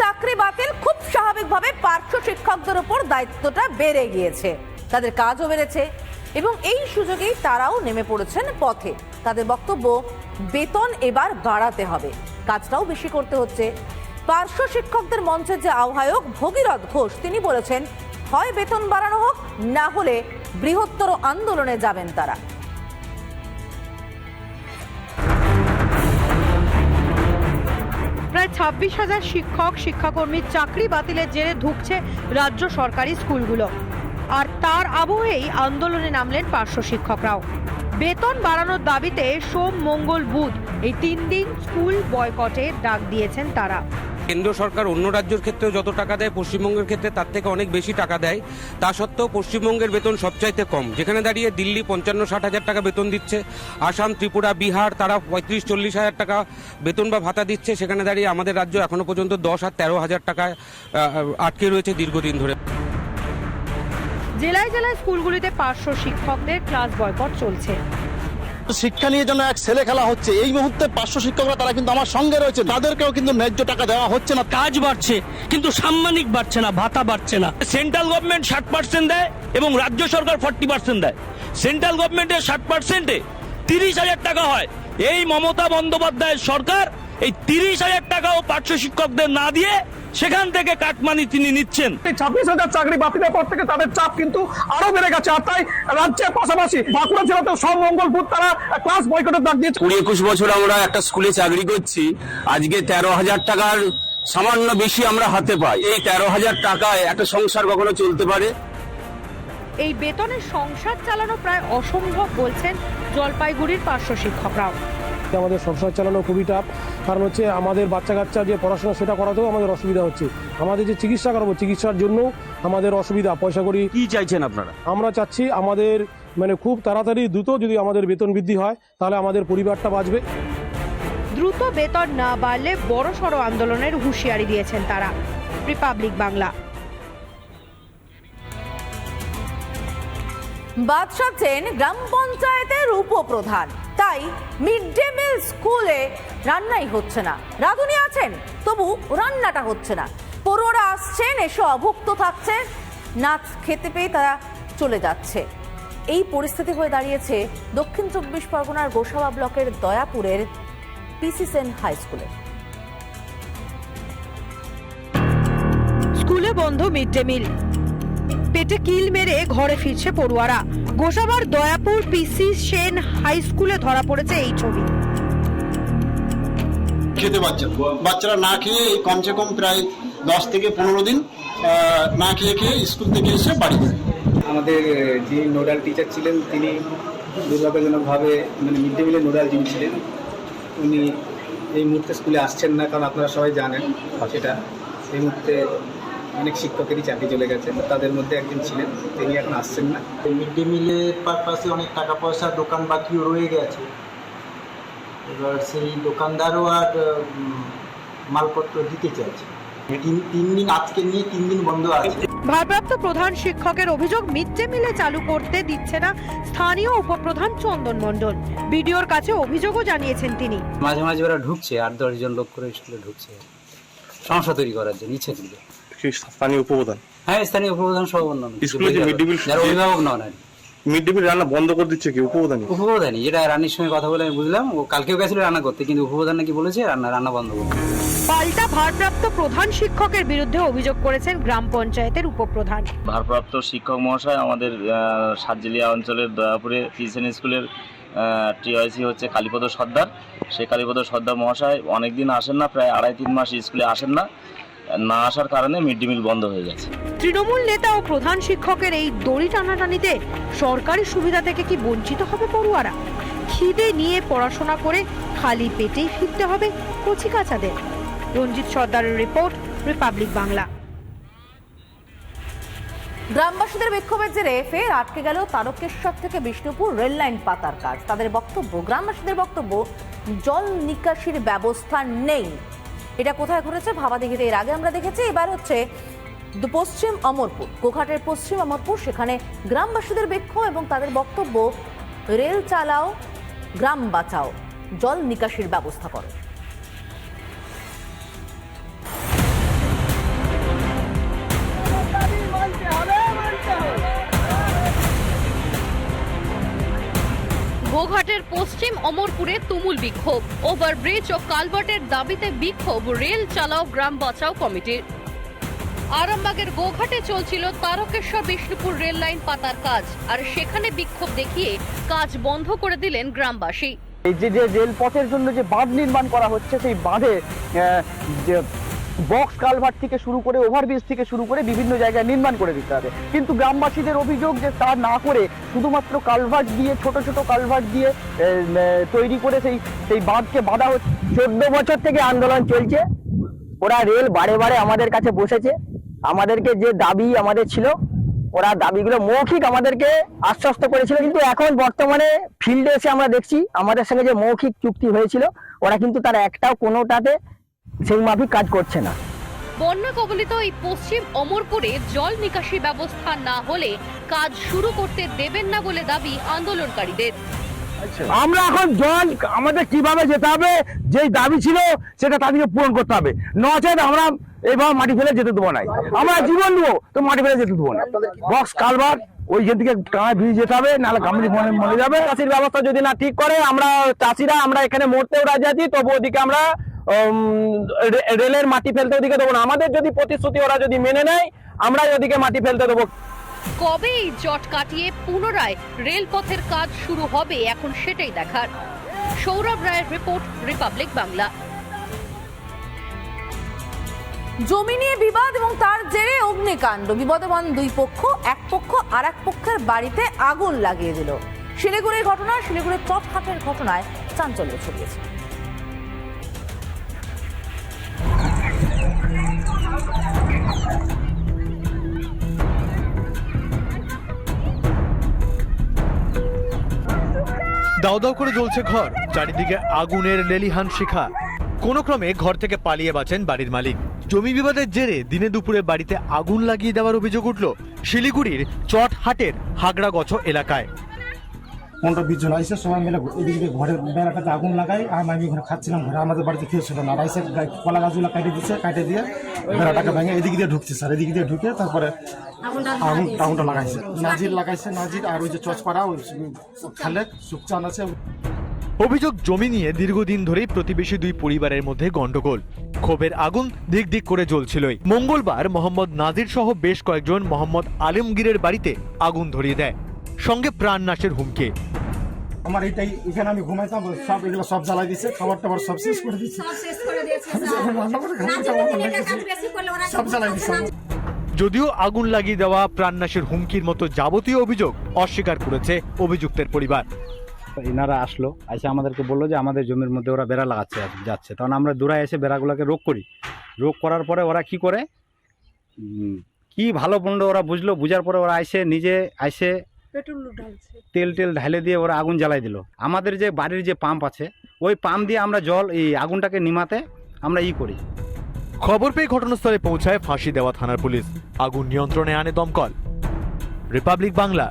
চাকরি বাতিল খুব স্বাভাবিকভাবে পার্শ্ব শিক্ষকদের উপর দায়িত্বটা বেড়ে গিয়েছে। তাদের কাজও বেড়েছে এবং এই সুযোগেই তারাও নেমে পড়েছেন পথে। তাদের বক্তব্য, বেতন এবার বাড়াতে হবে। কাজটাও বেশি করতে হচ্ছে। পার্শ্ব শিক্ষকদের মঞ্চের যে আহ্বায়ক ভগীরথ ঘোষ, তিনি বলেছেন, হয় বেতন বাড়ানো হোক, না হলে বৃহত্তর আন্দোলনে যাবেন তারা। প্রায় ছাব্বিশ হাজার শিক্ষক, শিক্ষাকর্মীর চাকরি বাতিলের জেরে ধুঁকছে রাজ্য সরকারি স্কুলগুলো। আর তার আবহেই আন্দোলনে নামলেন পার্শ্ব শিক্ষকরাও। বেতন বাড়ানোর দাবিতে সোম, মঙ্গল, বুধ এই তিন দিন স্কুল বয়কটে ডাক দিয়েছেন তারা। কেন্দ্র সরকার অন্য রাজ্যের ক্ষেত্রেও যত টাকা দেয় পশ্চিমবঙ্গের ক্ষেত্রে তার থেকে অনেক বেশি টাকা দেয়। তা সত্ত্বেও পশ্চিমবঙ্গের বেতন সবচাইতে কম। যেখানে দাঁড়িয়ে দিল্লি পঞ্চান্ন ষাট হাজার টাকা বেতন দিচ্ছে আসাম ত্রিপুরা বিহার তারা পঁয়ত্রিশ চল্লিশ হাজার টাকা বেতন বা ভাতা দিচ্ছে। সেখানে দাঁড়িয়ে আমাদের রাজ্য এখনও পর্যন্ত দশ আর তেরো হাজার আহ, আটকে রয়েছে দীর্ঘদিন ধরে। জেলায় জেলায় স্কুলগুলিতে পার্শ্ব শিক্ষকদের ক্লাস বয়কট চলছে। শিক্ষা নিয়ে যেন এক ছেলে খেলা হচ্ছে, এই মুহূর্তে পার্শ্ব শিক্ষকরা তারা কিন্তু আমার সঙ্গে রয়েছে। তাদেরকেও কিন্তু ন্যায্য টাকা দেওয়া হচ্ছে না। কাজ বাড়ছে, কিন্তু সাম্মানিক বাড়ছে না, ভাতা বাড়ছে না। সেন্ট্রাল গভর্নমেন্ট ষাট পার্সেন্ট দেয় এবং রাজ্য সরকার ফর্টি পার্সেন্ট দেয়। সেন্ট্রাল গভর্নমেন্টের ষাট পার্সেন্টে তিরিশ হাজার টাকা হয়। এই মমতা বন্দ্যোপাধ্যায়ের সরকার এই তিরিশ হাজার টাকাও পার্শ্ব শিক্ষকদের না দিয়ে সেখান থেকে কাটমানি তিনি নিচ্ছেন। ছাব্বিশ হাজার চাকরি বাতিলের পর থেকে তাদের চাপ কিন্তু আরও বেড়ে গেছে আর তাই রাজ্যের পাশাপাশি বাঁকুড়া জেলাতেও সব মঙ্গলপুর তারা ক্লাস বয়কটের ডাক দিয়েছে। কুড়ি একুশ বছর আমরা একটা স্কুলে চাকরি করছি আজকে তেরো হাজার টাকার সামান্য বেশি আমরা হাতে পাই। এই তেরো হাজার টাকায় একটা সংসার কখনো চলতে পারে? এই বেতনে সংসার চালানো প্রায় অসম্ভব বলছেন জলপাইগুড়ির পার্শ্ব শিক্ষকরাও। আমাদের সংসার চালানো খুবই টাফ কারণ হচ্ছে আমাদের বাচ্চা কাচ্চা যে পড়াশোনা সেটা করাতেও আমাদের অসুবিধা হচ্ছে। আমাদের যে চিকিৎসা করাবো চিকিৎসার জন্য আমাদের অসুবিধা। পয়সা করি কি চাইছেন আপনারা? আমরা চাচ্ছি আমাদের মানে খুব তাড়াতাড়ি দ্রুত যদি আমাদের বেতন বৃদ্ধি হয় তাহলে আমাদের পরিবারটা বাঁচবে। দ্রুত বেতন না বাড়লে বড় বড়সড় আন্দোলনের হুঁশিয়ারি দিয়েছেন তারা। রিপাবলিক বাংলা। বাদ সাধছেন গ্রাম পঞ্চায়েতের উপপ্রধান। তাই মিড ডে স্কুলে রান্নাই হচ্ছে না। রাঁধুনি আছেন, তবু রান্নাটা হচ্ছে না। পড়ুয়ারা আসছেন, এসে অভুক্ত থাকছে, নাচ খেতে পেয়ে তারা চলে যাচ্ছে। এই পরিস্থিতি হয়ে দাঁড়িয়েছে দক্ষিণ চব্বিশ পরগনার গোসাবা ব্লকের দয়াপুরের পিসি সেন হাই স্কুলে। স্কুলে বন্ধ মিড ডে মিল। পেটে কিল মেরে ঘরে ফিরছে পড়ুয়ারা। গোসাবার দয়াপুর পিসি সেন হাই স্কুলে ধরা পড়েছে এই ছবি। খেতে পারছে না। বাচ্চারা না খেয়ে এই কমসে কম প্রায় দশ থেকে পনেরো দিন না খেয়ে খেয়ে স্কুল থেকে এসে বাড়ি যায় আমাদের যিনি নোডাল টিচার ছিলেন তিনি দুর্ভাগ্যজনকভাবে মানে মিড ডে মিলের নোডাল যিনি ছিলেন উনি এই মুহূর্তে স্কুলে আসছেন না কারণ আপনারা সবাই জানেন সেটা। এই মুহূর্তে অনেক শিক্ষকেরই চাকরি চলে গেছে তাদের মধ্যে একজন ছিলেন তিনি এখন আসছেন না। মিড ডে মিলের পারপাসে অনেক টাকা পয়সা দোকান বাকিও রয়ে গেছে। এবার সেই দোকানদারও আর মালপত্র দিতে চাইছে। তিন তিন দিন আজকে নিয়ে তিন দিন বন্ধ আছে। ভারপ্রাপ্ত প্রধান শিক্ষকের অভিযোগ মিড ডে মিলে চালু করতে দিচ্ছে না স্থানীয় উপপ্রধান চন্দন মণ্ডল। বিডিওর কাছে অভিযোগও জানিয়েছেন তিনি। মাঝে মাঝে ওরা ঢুকছে আট দশজন লোক করে স্কুলে ঢুকছে। সমস্যা তৈরি করার জন্য ইচ্ছে স্থানীয় উপপ্রধান? হ্যাঁ স্থানীয় উপপ্রধান সহ অন্যান্য যারা অভিভাবক নন আর কি। মিড ডে মিল রান্না বন্ধ করে দিচ্ছে কি উপপ্রধানই? উপপ্রধানই যেটা রান্নার সঙ্গে কথা বলে আমি বুঝলাম ও কালকেও গেছিল রান্না করতে কিন্তু উপপ্রধান নাকি বলেছে রান্না রান্না বন্ধ করতে। পাল্টা ভারপ্রাপ্ত প্রধান শিক্ষকের বিরুদ্ধে অভিযোগ করেছেন গ্রাম পঞ্চায়েতের উপপ্রধান। ভারপ্রাপ্ত শিক্ষক মহাশয় আমাদের সাতজেলিয়া অঞ্চলের দয়াপুরে টিউশন স্কুলের টিআইসি হচ্ছে কালীপদ সর্দার। সেই কালীপদ সর্দার মহাশয় অনেক দিন আসেন না প্রায় আড়াই তিন মাস স্কুলে আসেন না। না আসার কারণে মিড ডে মিল বন্ধ হয়ে গেছে। তৃণমূল নেতা ও প্রধান শিক্ষকের এই দড়ি টানাটানিতে সরকারি সুবিধা থেকে কি বঞ্চিত হবে পড়ুয়ারা? খিদে নিয়ে পড়াশোনা করে খালি পেটেই ফিরতে হবে কচিকাচাদের। রঞ্জিত সর্দারের রিপোর্ট রিপাবলিক বাংলা। গ্রামবাসীদের বিক্ষোভের জেরে ফের আটকে গেল তারকেশ্বর থেকে বিষ্ণুপুর রেল লাইন পাতার কাজ। তাদের বক্তব্য গ্রামবাসীদের বক্তব্য জল নিকাশির ব্যবস্থা নেই। এটা কোথায় ঘটেছে ভাবাদিঘিতে এর আগে আমরা দেখেছি, এবার হচ্ছে পশ্চিম অমরপুর। কোঘাটের পশ্চিম অমরপুর, সেখানে গ্রামবাসীদের বিক্ষোভ এবং তাদের বক্তব্য, রেল চালাও, গ্রাম বাঁচাও, জল নিকাশির ব্যবস্থা করো। পশ্চিম অমরপুরে তুমুল বিক্ষোভ। ওভারব্রিজ ও কালভার্টের দাবিতে বিক্ষোভ। রেল চালাও, গ্রাম বাঁচাও কমিটির। আরামবাগের গোঘাটে চলছিল তারকেশ্বর বিষ্ণুপুর রেল লাইন পাতার কাজ। আর সেখানে বিক্ষোভ দেখিয়ে কাজ বন্ধ করে দিলেন গ্রামবাসী। এই যে যে রেলপথের জন্য যে বাঁধ নির্মাণ করা হচ্ছে, সেই বাঁধে বক্স কালভার থেকে শুরু করে ওভারব্রিজ থেকে শুরু করে বিভিন্ন জায়গায় নির্মাণ করে দিতে হবে। কিন্তু গ্রামবাসীদের অভিযোগ যে তা না করে শুধুমাত্র কালভার্ট দিয়ে, ছোট ছোট কালভার্ট দিয়ে তৈরি করে সেই সেই বাঁধকে বাঁধা হচ্ছে। চোদ্দ বছর থেকে আন্দোলন চলছে। ওরা রেল বারে বারে আমাদের কাছে বসেছে। আমাদেরকে যে দাবি আমাদের ছিল, ওরা দাবিগুলো মৌখিক আমাদেরকে আশ্বস্ত করেছিল। কিন্তু এখন বর্তমানে ফিল্ডে এসে আমরা দেখছি, আমাদের সঙ্গে যে মৌখিক চুক্তি হয়েছিল, ওরা কিন্তু তার একটাও কোনোটাতে সেই মাফিক কাজ করছে না। বন্যা কবলিত এই পশ্চিম অমরপুরে জল নিকাশি ব্যবস্থা না হলে কাজ শুরু করতে দেবেন না বলে দাবি আন্দোলনকারীদের। আমরা এখন জল আমাদের কীভাবে যেতে হবে যেই দাবি ছিল সেটা তাদেরকে পূরণ করতে হবে। নচেত আমরা এইভাবে মাটি ফেলে যেতে দেবো না। আমরা জীবন দেবো তো মাটি ফেলে যেতে দেবো না। বক্স কালবার ওই যে দিকে কাঁড়া ভিজে যেতে হবে নাহলে গামলি মনে মরে যাবে। চাষির ব্যবস্থা যদি না ঠিক করে আমরা চাষিরা আমরা এখানে মরতেও রাজি আছি তবু ওদিকে আমরা রেলের মাটি ফেলতে ওদিকে দেবো না। আমাদের যদি প্রতিশ্রুতি ওরা যদি মেনে নেয় আমরা ওদিকে মাটি ফেলতে দেবো। কবে এই জট কাটিয়ে পুনরায় রেলপথের কাজ শুরু হবে এখন সেটাই দেখার। সৌরভ রায়ের রিপোর্ট রিপাবলিক বাংলা। জমি নিয়ে বিবাদ এবং তার জেরে অগ্নিকাণ্ড। বিবাদমান দুই পক্ষ এক পক্ষ আর এক পক্ষের বাড়িতে আগুন লাগিয়ে দিল। শিলিগুড়ির ঘটনা শিলিগুড়ির চটহাটের ঘটনায় চাঞ্চল্য ছড়িয়েছে। দাও দাও করে জ্বলছে ঘর। চারিদিকে আগুনের লেলিহান শিখা। কোনো ক্রমে ঘর থেকে পালিয়ে বাঁচেন বাড়ির মালিক। জমি বিবাদের জেরে দিনে দুপুরে বাড়িতে আগুন লাগিয়ে দেওয়ার অভিযোগ উঠল শিলিগুড়ির চটহাটের হাগড়াগছ এলাকায়। পনেরো বিশ জন এসে সবাই মিলে এদিকে দিয়ে ঘরের বেড়াটাতে আগুন লাগাই। আর আমি ঘরে খাচ্ছিলাম ঘরে। আমাদের বাড়িতে কেউ ছিল না। গা- কলা গাছগুলো কাটে দিচ্ছে কাটে দিয়ে বেড়াটাকে ভেঙে এদিক দিয়ে ঢুকছে স্যার। এদিক দিয়ে ঢুকে তারপরে আগুন আগুনটা লাগাইছে। নাজির লাগাইছে। নাজির আর ওই যে চচপাড়া ওই খালেক সুকচান আছে। অভিযোগ জমি নিয়ে দীর্ঘদিন ধরেই প্রতিবেশী দুই পরিবারের মধ্যে গন্ডগোল। ক্ষোভের আগুন দিক দিক করে জ্বলছিলই। মঙ্গলবার মোহাম্মদ নাজির সহ বেশ কয়েকজন মোহাম্মদ আলমগীরের বাড়িতে আগুন ধরিয়ে দেয়। সঙ্গে প্রাণ নাশের হুমকি। আমার এইটাই এখানে আমি ঘুমাইতাম সব এগুলো সব জ্বালাই দিচ্ছে খাবার টাবার সব শেষ করে দিচ্ছে সব জ্বালাই দিচ্ছে যদিও আগুন লাগিয়ে দেওয়া প্রাণনাশের হুমকির মতো যাবতীয় অভিযোগ অস্বীকার করেছে অভিযুক্তের পরিবার। এনারা আসলো এসে আমাদেরকে বলল যে আমাদের জমির মধ্যে ওরা বেড়া লাগাচ্ছে যাচ্ছে। তখন আমরা দূরায় এসে বেড়াগুলোকে রোগ করি। রোগ করার পরে ওরা কি করে? কি ভালো মন্দ ওরা বুঝলো বুঝার পরে ওরা আইসে নিজে আইসে তেল টেল ঢালে দিয়ে ওরা আগুন জ্বালাই দিল। আমাদের যে বাড়ির যে পাম্প আছে ওই পাম্প দিয়ে আমরা জল এই আগুনটাকে নিমাতে আমরা ই করি। খবর পেয়ে ঘটনাস্থলে পৌঁছায় ফাঁসি দেওয়া থানার পুলিশ। আগুন নিয়ন্ত্রণে আনে দমকল। রিপাবলিক বাংলা।